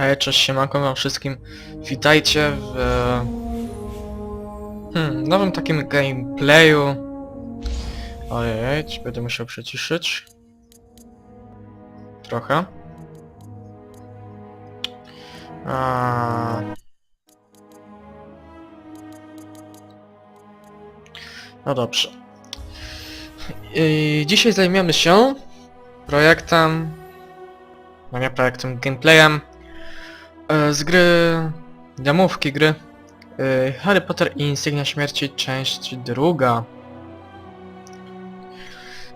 Hej, cześć, siemanko wam wszystkim. Witajcie w hmm, nowym takim gameplayu. Ojej, będę musiał przyciszyć. Trochę. A... No dobrze. I dzisiaj zajmiemy się projektem, no nie projektem, gameplayem e, z gry, demówki gry e, Harry Potter i Insygnia Śmierci, część druga.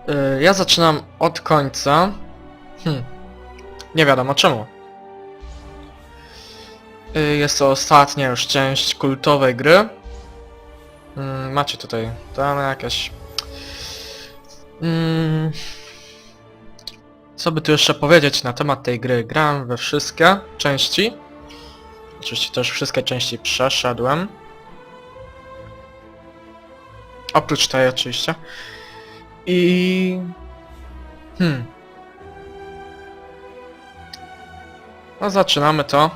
E, Ja zaczynam od końca. Hm. Nie wiadomo czemu. Jest to ostatnia już część kultowej gry. Mm, Macie tutaj dane jakieś... Mm, co by tu jeszcze powiedzieć na temat tej gry? Grałem we wszystkie części. Oczywiście też wszystkie części przeszedłem. Oprócz tej oczywiście. I... Hmm. No zaczynamy to.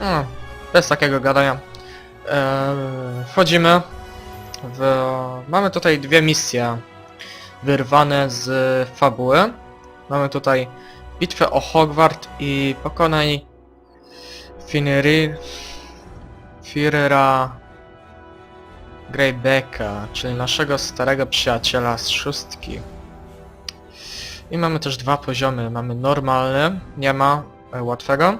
No, bez takiego gadania. Eee, wchodzimy w... Mamy tutaj dwie misje wyrwane z fabuły. Mamy tutaj bitwę o Hogwart i pokonaj Finri... Firera Greybecka, czyli naszego starego przyjaciela z szóstki. I mamy też dwa poziomy. Mamy normalny, nie ma e, łatwego.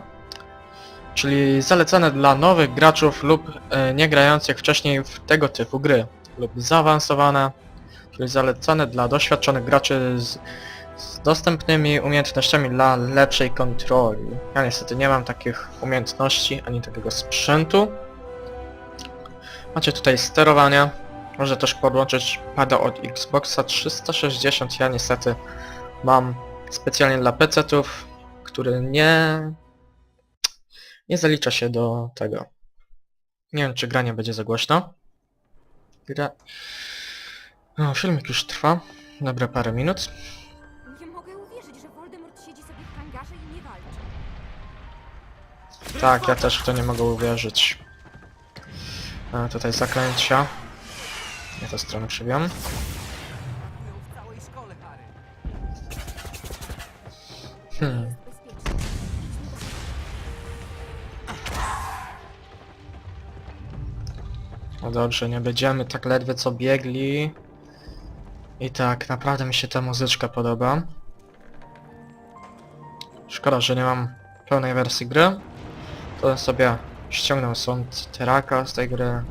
Czyli zalecane dla nowych graczów lub e, nie grających wcześniej w tego typu gry. Lub zaawansowane, czyli zalecane dla doświadczonych graczy z, z dostępnymi umiejętnościami dla lepszej kontroli. Ja niestety nie mam takich umiejętności, ani takiego sprzętu. Macie tutaj sterowanie. Można też podłączyć pada od Xboxa 360. Ja niestety mam specjalnie dla PC-ów, który nie... nie zalicza się do tego. Nie wiem, czy granie będzie za głośno. Gra... No, filmik już trwa. Dobre parę minut. Tak, ja też w to nie mogę uwierzyć. A, tutaj zaklęcia. Ja tę stronę przybiam. Hmm. No dobrze, nie będziemy tak ledwie co biegli. I tak, naprawdę mi się ta muzyczka podoba. Szkoda, że nie mam pełnej wersji gry. To sobie ściągnę soundtracka z tej gry.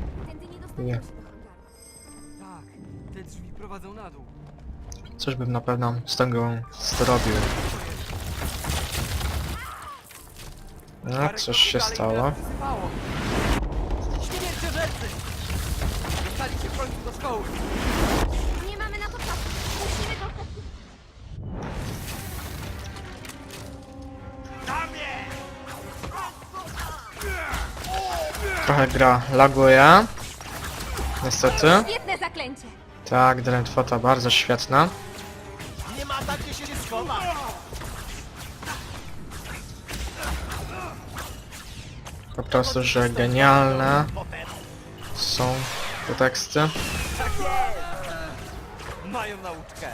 Nie. Tak, te drzwi prowadzą na dół. Coś bym na pewno z tego zrobił. No, coś się stało. Śmierciożercy! Dostali się w końcu do szkoły. Trochę gra laguje. Niestety. Świetne zaklęcie! Tak, drętwota bardzo świetna. Nie ma tak, gdzie się schowa. Po prostu, że genialne są te teksty. Mają nauczkę.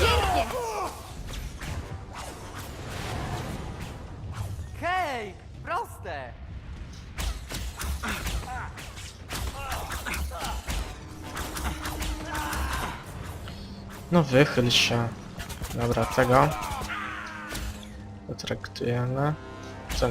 Pięknie! Hej, proste. No wychyl się. Dobra, tego. Potraktujemy. Co?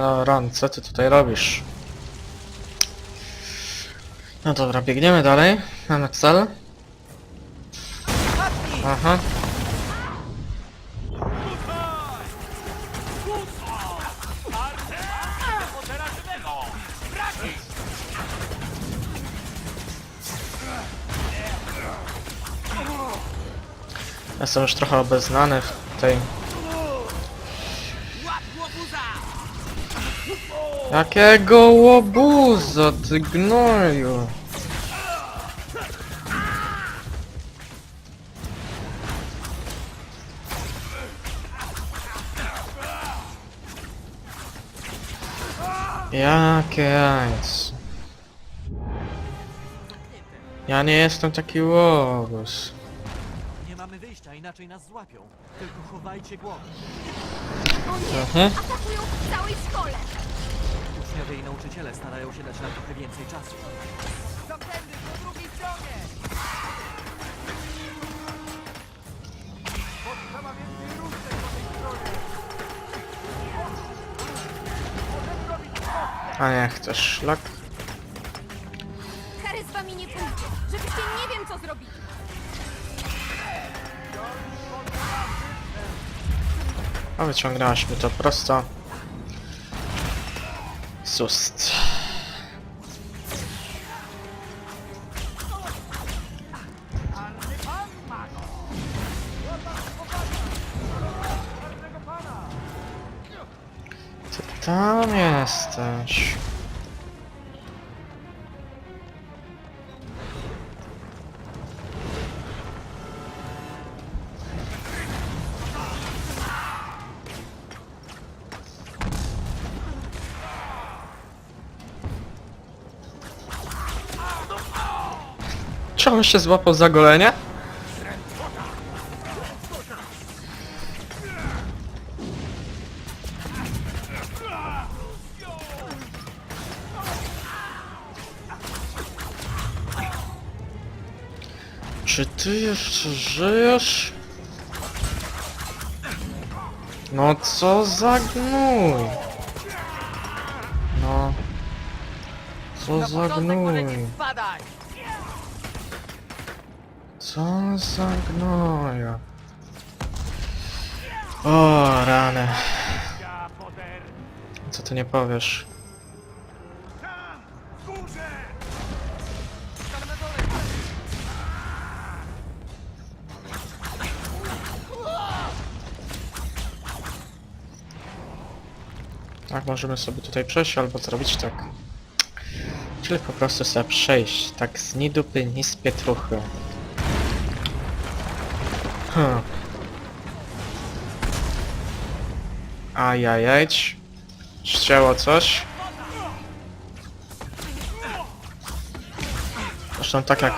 No, Ron, co ty tutaj robisz? No dobra, biegniemy dalej. Mamy cel. Aha. Jestem już trochę obeznany w tej... Jakiego łobuza, ty gnoju? Jakie jajce? Ja nie jestem taki łobuz. Nie mamy wyjścia, inaczej nas złapią. Tylko chowajcie głowę. O nie! Mhm. Atakują w całej szkole! Uczniowie i nauczyciele starają się dać nam trochę więcej czasu. Zamknęty, po drugiej stronie! Potrzeba więcej różnych po tej stronie! A nie chcesz szlak? Harry z wami nie pójdzie, żebyście nie wiem co zrobili. A wyciągnęłaś mi to prosto. Z ust. Ty tam jesteś. Czy on się złapał za golenie? Czy ty jeszcze żyjesz? No co za gnój? No. Co za gnój? Co za gnoja? O, rany. Co ty nie powiesz? Tak, możemy sobie tutaj przejść albo zrobić tak. Czyli po prostu sobie przejść, tak z ni dupy, ni z pietruchy. Hmm. Ajajajć. Ścięło coś. Zresztą tak jak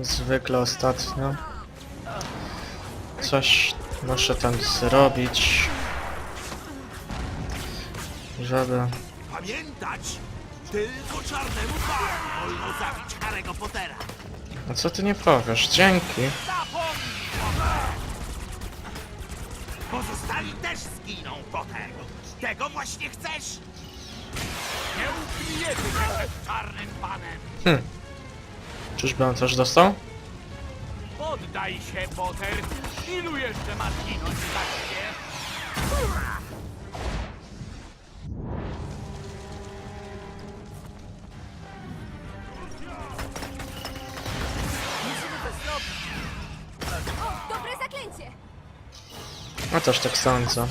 zwykle ostatnio. Coś muszę tam zrobić. Żeby... Pamiętać! Tylko czarnemu wolno zabić Harry'ego Pottera. No co ty nie powiesz? Dzięki. Pozostali też zginą, Potter. Tego właśnie chcesz? Nie ukryjemy się przed czarnym panem. Hm. Czyżby on coś dostał? Poddaj się, Potter. Ilu jeszcze ma zginąć za ciebie? Zaklęcie! No też tak sądzę.